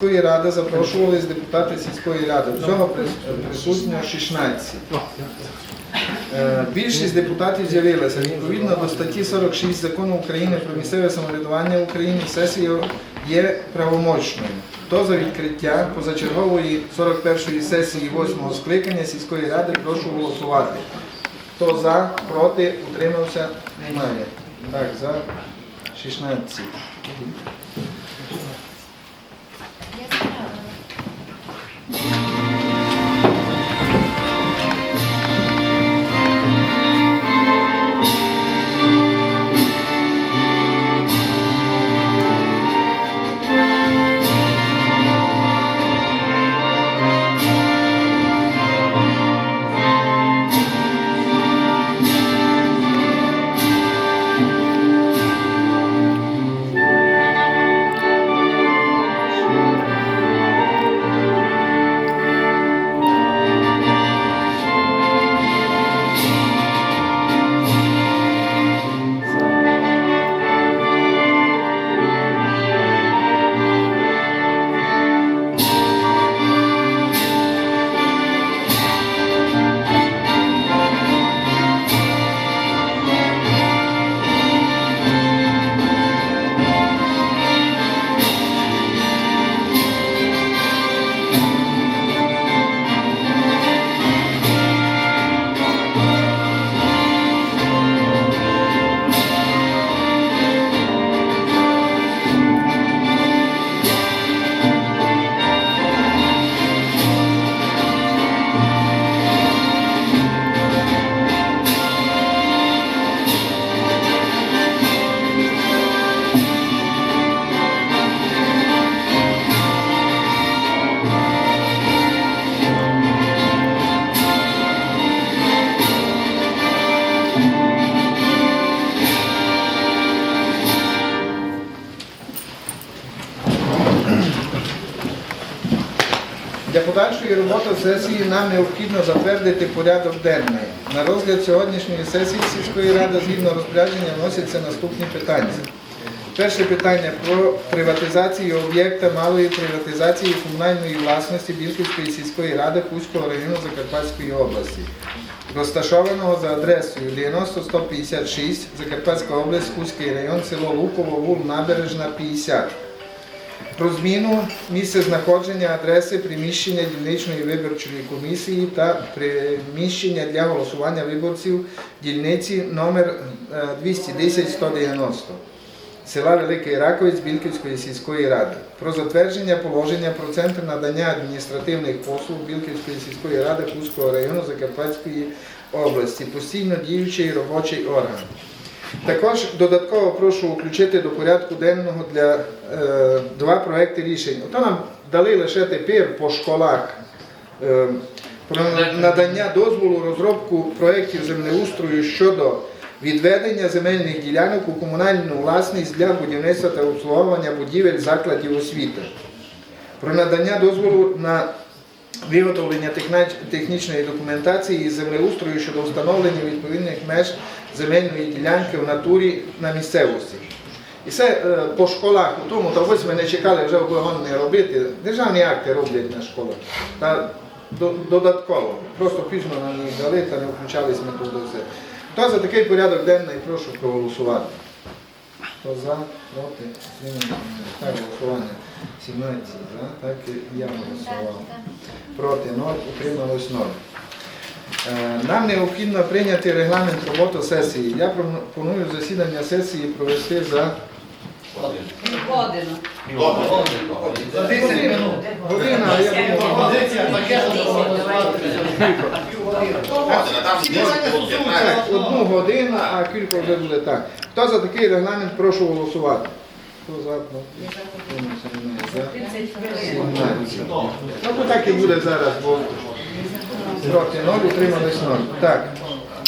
Сільської ради запрошувались депутати сільської ради. Всього прис- присутньо 16. Е, Більшість депутатів з'явилася. Відповідно до статті 46 закону України про місцеве самоврядування в Україні сесія є правомочною. Хто за відкриття позачергової 41-ї сесії 8-го скликання сільської ради, прошу голосувати. Хто за, проти, утримався, немає. Так, за 16. Yeah. подальшої роботи сесії нам необхідно затвердити порядок денний. На розгляд сьогоднішньої сесії сільської ради згідно розпорядження вносяться наступні питання. Перше питання про приватизацію об'єкта малої приватизації комунальної власності Білківської сільської ради Хуського району Закарпатської області, розташованого за адресою 90-156, Закарпатська область, Хуський район, село Луково, вул Набережна, 50 про зміну місця знаходження адреси приміщення дільничної виборчої комісії та приміщення для голосування виборців дільниці номер е, 210-190 села Великий Раковець Білківської сільської ради. Про затвердження положення про центр надання адміністративних послуг Білківської сільської ради Кузького району Закарпатської області, постійно діючий робочий орган. Також додатково прошу включити до порядку денного для е, два проекти рішень. Ото нам дали лише тепер по школах е, про надання дозволу розробку проєктів землеустрою щодо відведення земельних ділянок у комунальну власність для будівництва та обслуговування будівель закладів освіти. Про надання дозволу на виготовлення технічної документації із землеустрою щодо встановлення відповідних меж земельної ділянки в натурі на місцевості. І це е, по школах, у тому, то ось ми не чекали вже облагон не робити. Державні акти роблять на школах. Та до- додатково. Просто пізно нам їх дали та не включались ми тут до все. Хто за такий порядок денний, прошу проголосувати. Хто за, проти, так, голосування. 17 за, так і я голосував. Проти 0, утрималось 0. Е, Нам необхідно прийняти регламент роботи сесії. Я пропоную засідання сесії провести за Годину. За 10 минут. годину, а я думаю, Пропозиція пакету проголосувати. так, одну годину, а кілька вже буде так. Хто за такий регламент, прошу голосувати. Хто за? проти? Утримався, немає. За? 30 хвилин. 17. Ну, так і буде зараз, бо проти 0, утримались 0. Так.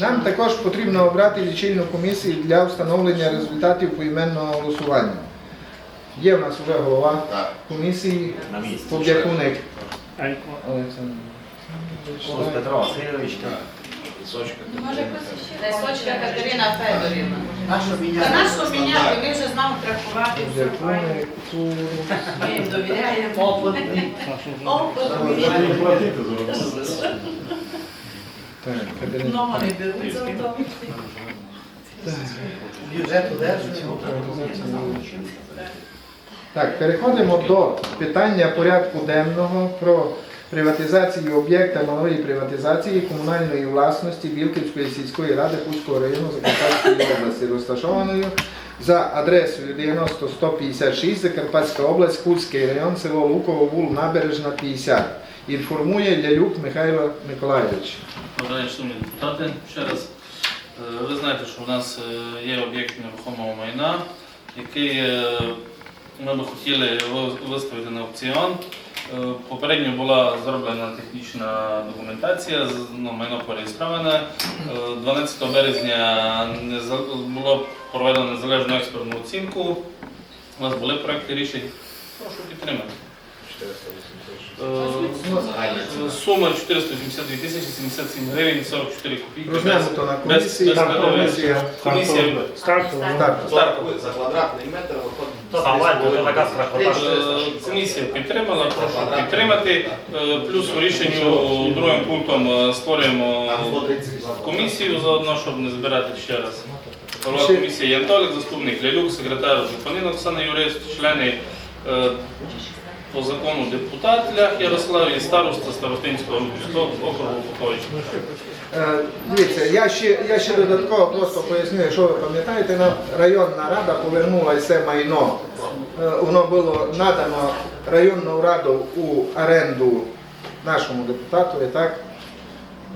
Нам також потрібно обрати лічильну комісію для встановлення результатів поіменного голосування. Є в нас вже голова комісії. Поб'якуник Олександр. Петро Васильович, Сочка. Може, якось ще Катерина Федорівна. Та міняти? нас що міняти, ми вже знаємо трактувати. Ми їм довіряємо. Опитний. Опитні. Так, кабінет. Номери беруть за то. Бюджет удержує. Так, переходимо до питання порядку денного про приватизацію об'єкта малої приватизації комунальної власності Білківської сільської ради Пуцького району Закарпатської області, розташованою за адресою 90156 Закарпатська область, Хуцький район, село Луково, вул Набережна 50. Інформує Лялюк Михайло Миколайович. День, шановні депутати. Ще раз, е, ви знаєте, що в нас е, є об'єкт нерухомого майна, який е, ми би хотіли ви- виставити на аукціон. Е, Попередньо була зроблена технічна документація, ну, майно пореєстроване. Е, 12 березня було проведено незалежну експертну оцінку. У нас були проекти рішень. Прошу підтримати. Е, Сума 482 тисячі 77 гривень 44 копійки. Розглянуто на Без- комісії. без. Комісія. Комісія Стартова. Стартова. За квадратний метр виходить. То там ладно, то така страхота. Е, Комісія підтримала, прошу підтримати. Е, Плюс у рішенню другим пунктом е, створюємо комісію заодно, щоб не збирати ще раз. Голова комісії Янтолик, заступник Лялюк, секретар Жупанин Оксана Юрист, члени е, по закону депутат Лях Ярослав і староста Старостинського округу Попович. Е, Дивіться, я ще, я ще додатково просто поясню, якщо ви пам'ятаєте, нам районна рада повернула це майно. Е, Воно було надано районну раду у оренду нашому депутату, так?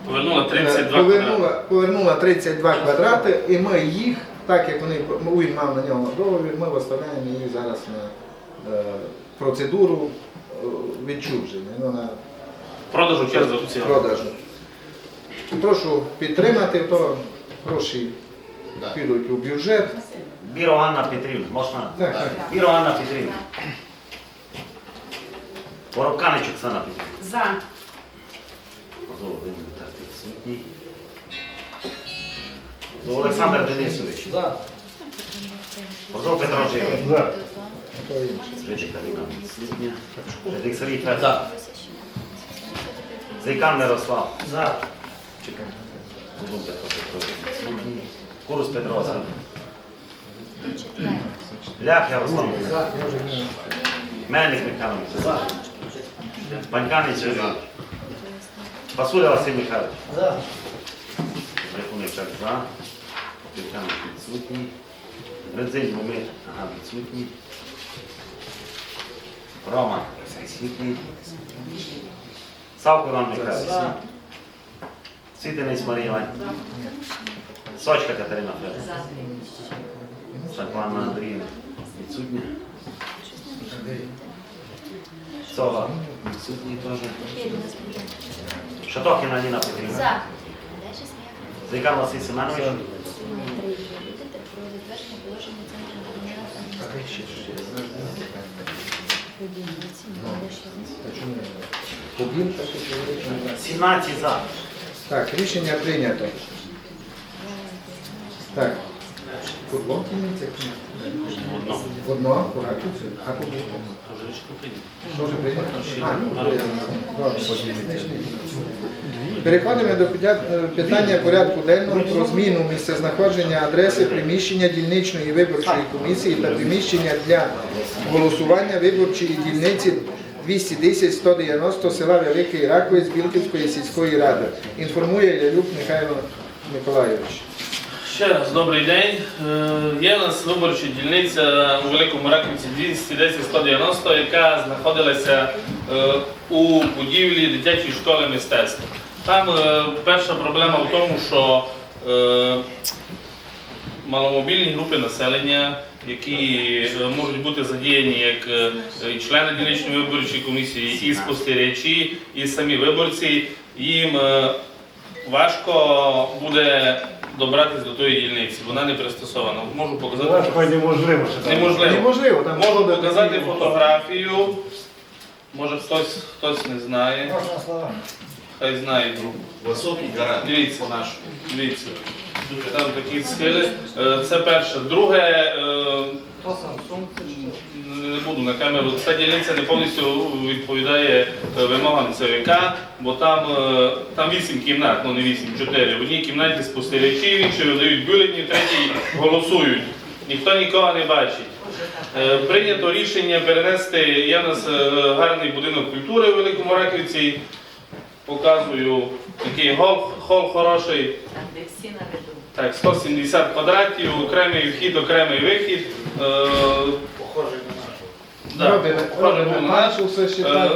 Повернула Е, 32 повернула, квадрати. повернула 32 квадрати, і ми їх, так як вони він мав на нього договір, ми виставляємо їх зараз на е, процедуру е, відчуження, ну, на Продажу через аукціон. продажу. Прошу підтримати, то гроші підуть у бюджет. Біро Анна Петрівна, можна? Так, так. Біро Анна Петрівна. Воробканич Оксана Петрівна. За. Позов Володимир Тарасович відсутній. Позов Олександр Денисович. За. Позов Петро Живий. То інше. Жичик Аліна відсутня. Жидик Сергій Федор. За. Зайкан. За. Петро Васильович. Лях Ярослав. Мельник Михайло. За. Паньканець Юрій. Пасуля Василь Михайлович. За. Рахуночок за. Півтянок відсутній. Гридзинь Бомир, ага, відсутній. Рома відсутній. Савко Іван Михайлович. Світинець Марія Іванівна. Сочка Катерина Федорівна. Саквана Андріївна. Відсутня. Сова. Відсутній теж. Шатохіна Ніна Петрівна. За. Зайкан Василь Семенович. Так і говорить. 17 за. Так, рішення прийнято. Так. Футбол кінець? Одно. Одно, багато. А побіл? Жичку прийняти. Що вже прийнято? Ну. Переходимо до питання порядку денного про зміну місцезнаходження адреси приміщення дільничної виборчої комісії та приміщення для голосування виборчої дільниці 210-190 села Великий Раковець Білківської сільської ради. Інформує Лялюк Михайло Миколайович. Ще раз добрий день. Е, Є у нас виборча дільниця у Великому Раковці 210-190, яка знаходилася е, у будівлі дитячої школи мистецтва. Там е, перша проблема в тому, що маломобільні групи населення, які можуть бути задіяні як члени дільничної виборчої комісії, і спостерігачі, і самі виборці, їм важко буде добратися до тої дільниці. Вона не пристосована. Можу показати. неможливо. Неможливо. Неможливо, там Можу буде показати такі- фотографію. Може хтось, хтось не знає. Можна слова. хай знають. Високий гарант. Дивіться. Дивіться. Там такі схили. Е, Це перше. Друге, е, не буду на камеру. Ця дільниця не повністю відповідає е, вимогам ЦВК, бо там, е, там 8 кімнат, ну не 8, 4. В одній кімнаті спостерігачі, в іншій видають бюлетні, в третій голосують. Ніхто нікого не бачить. Е, Прийнято рішення перенести. Є в нас гарний будинок культури в Великому Раківці. Показую такий гол, хол хороший. Так, 170 квадратів, окремий вхід, окремий вихід. Е, Похожий на нашу. да, Робимо, похоже робимо на нашу, все Е,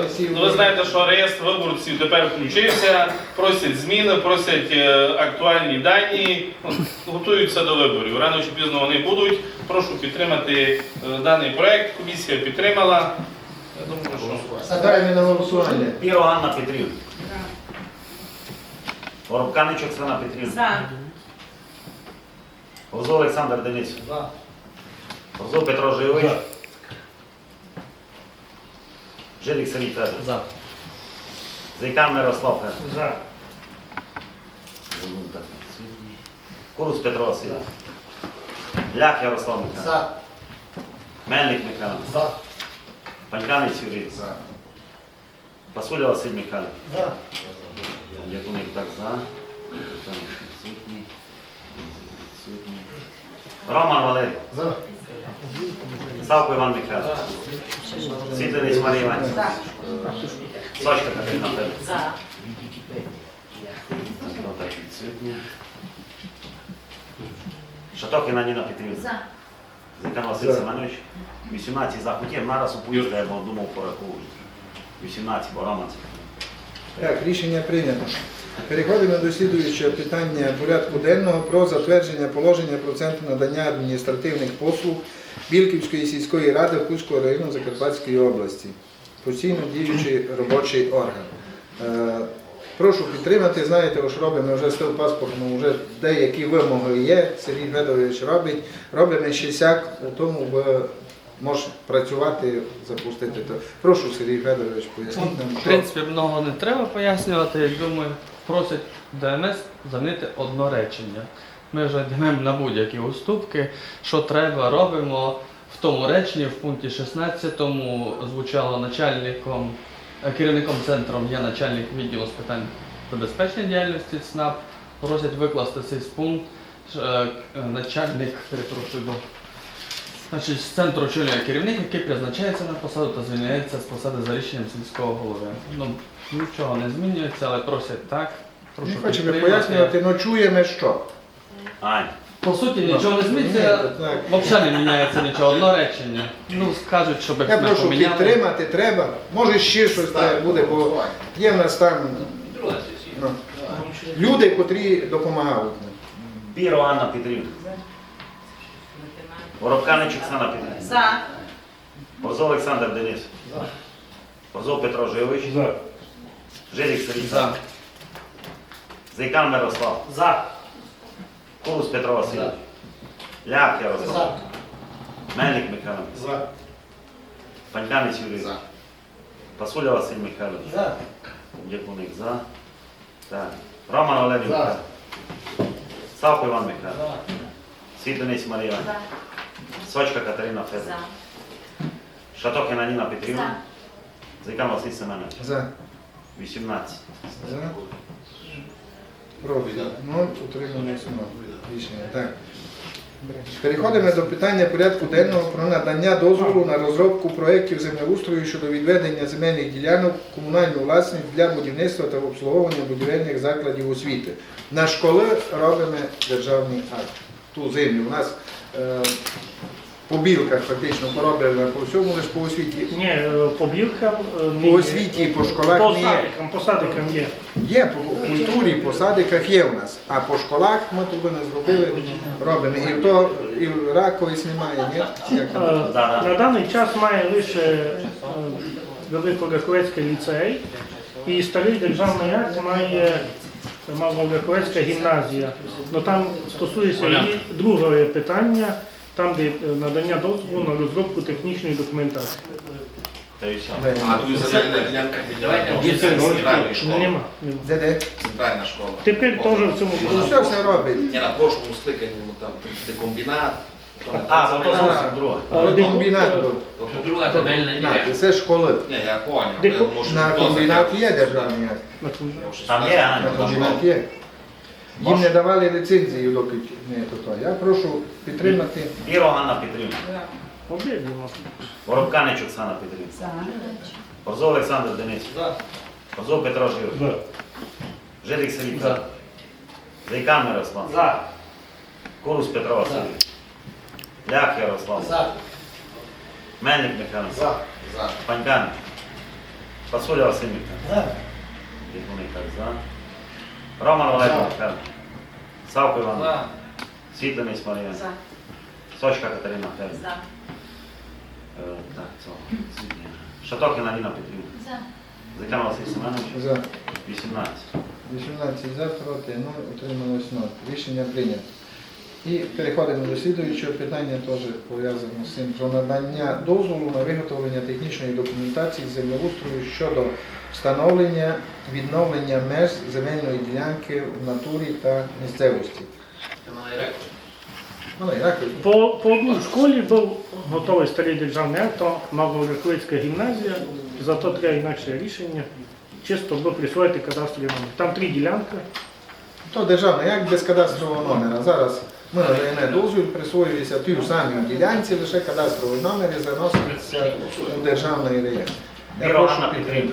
всі. ну, Ви знаєте, що реєстр виборців тепер включився, просять зміни, просять е, актуальні дані, ну, готуються до виборів. Рано чи пізно вони будуть. Прошу підтримати е, даний проект. Комісія підтримала. Я думаю, що Ставимо на голосування. Піро Анна Петрівна. Воробканичок Свина Петрівна. За. Олександр Денис. За. Орзо Петро Живович. Жилік Сергій Федорович. За. Зайкан Мирослав Федорович. За. Курус Петро Васильович. Ляк Ярослав Михайлович. За. Мельник Михайло. За. Паньканець Юрій. За. Пасуля Василь Михайлович. За. Якуник так за. Роман Валерій. За. Савко Іван Михайлович. Світлиць Марія Іванівна. Сочка Катерина відсутня. Шатокіна Ніна Петрівна. За. Зайкан Василь Семенович. 18 за. Хотів нараз уповістка, я бо думав порахую. 18, бо Роман. це. Так, рішення прийнято. Переходимо до слідуючого питання порядку денного про затвердження положення про центр надання адміністративних послуг Білківської сільської ради Кузького району Закарпатської області. Постійно діючий робочий орган. Е, Прошу підтримати, знаєте, що робимо вже з тим паспортом, вже деякі вимоги є. Сергій Федорович робить. Робимо ще сяк, у тому ви може працювати, запустити. Прошу, Сергій Федорович, поясніть нам. В принципі, много не треба пояснювати. Я думаю, просять ДМС замінити одно речення. Ми вже йдемо на будь-які уступки. Що треба, робимо. В тому реченні, в пункті 16 звучало начальником, е, керівником центру є начальник відділу з питань забезпечення діяльності ЦНАП. Просять викласти цей пункт. е, е, Начальник, перепрошую, Значить, з центру очолює керівник, який призначається на посаду та звільняється з посади за рішенням сільського голови. Ну, нічого не змінюється, але просять так. Прошу Не хочемо підтримати. пояснювати, але чуємо що. Ань. По суті, нічого не змінюється, так. взагалі не міняється нічого, одно речення. Ну, скажуть, щоб Я прошу поміняли. підтримати, треба. Може ще щось треба буде, бо є в нас там ну, люди, котрі допомагають. нам. Піро Анна Петрівна. Воробканичок Свина Петрівна. За. Орзо Олександр Денис. Орзо Петро Живович. За. Жилік Сергій За. Зайкан Мирослав. За. Курус Петро Васильович. Ляк Ярослав. Мельник Михайло. За. Паньканець Юрій. За. Пасуля Василь Михайлович. За. Дякуник за. Так. Роман За. Михайлович. Савко Іван Михайлович. Світлиць Марія За. Сочка Катерина Федорівна. За. Шатокіна Ніна Петрівна. Зайкан Василь Семенович. За. 18. За. Проти. Ну, утримуємося. Рішення. Так. Переходимо до питання порядку денного про надання дозволу на розробку проєктів землеустрою щодо відведення земельних ділянок комунальну власність для будівництва та обслуговування будівельних закладів освіти. На школи робимо державний акт. Ту землю. У нас по білках фактично пороблено по всьому, лише по освіті. Ні, е, по білкам е, По освіті по школах По не є. садикам, по садикам є. Є по культурі, по садиках є в нас, а по школах ми тут не зробили, робимо. І то і раковиць немає, ні? Як Е, там? На даний час має лише е, Великогаковецький ліцей і старий державний акт має Малогаковецька гімназія. Но там стосується і другого питання, там де е, надання дозволу на розробку технічної документації. А тут земельна ділянка відділення Нема. Де де? Центральна школа. Тепер теж в цьому Ну, Все все робить. Я на прошлому скликанні ну, там комбінат. А, то зовсім друге. Але комбінат був. Тобто, Друга земельна На, ділянка. Це школи. Ні, я поняв. Де На хто комбінаті є державний акт. Там є, а? На комбінаті є. Їм не давали ліцензії доки не то то. Я прошу підтримати. Іро Ганна Петрівна. Обидвімо. Воробканич Оксана Петрівна. Борзов Олександр Денисович. Борзов Петро Жирович. За. Сергій Петрович. Зайкан Мирослав. За. Курус Петро Васильович. Лях Ярослав. Мельник Михайло. За. За. Панькан. Пасуля Василь Михайло. Так, за. Роман Олег Михайло. Савко Іван. Світленець Марія. За. Сочка Катерина Федорівна. За. Е, Так, цього. Звільнення. Шатокіна Аліна Петрівна. За. Зайкан Василь Семенович. За 18. 18 за, проти 0, утрималось 0. Рішення прийнято. І переходимо до слідуючого питання, теж пов'язано з цим про надання дозволу на виготовлення технічної документації землеустрою щодо встановлення відновлення меж земельної ділянки в натурі та місцевості. По, по одній школі був готовий старий державний акт, то Мавловиковицька гімназія, зато треба інакше рішення, чисто би присвоїти кадастровий номер. Там три ділянки, То державний як без кадастрового номера. Зараз ми надаємо дозвіл, присвоюється тій самій ділянці, лише кадастровий номер і заноситься у державний реєстр. Я Іро прошу Ганна підтримати.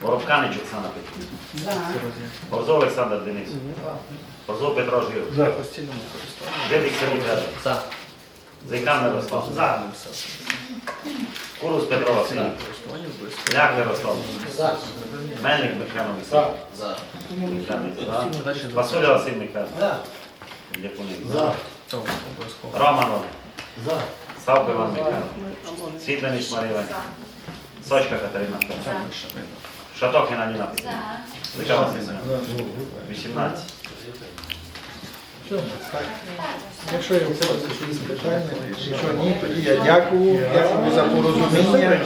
Воробканич Оксана Петрівна. Борзов Олександр Денисович. Борзов Петро Жирович. За. Жидик Сергій Федорович. За. Зайкан Мирослав. За. Курус Петро Васильович. Лях Ярослав. Мельник Михайло Михайлович. За. За. Василя Василь Михайлович. За. Олег. За. Савко Іван Михайлович. Світленич Марія Сочка Катерина Федорівна. Шатокіна Ніна Петрівна. Зайкан 18. Так. Якщо є у вас якісь питання, якщо ні, тоді я дякую, дякую за порозуміння.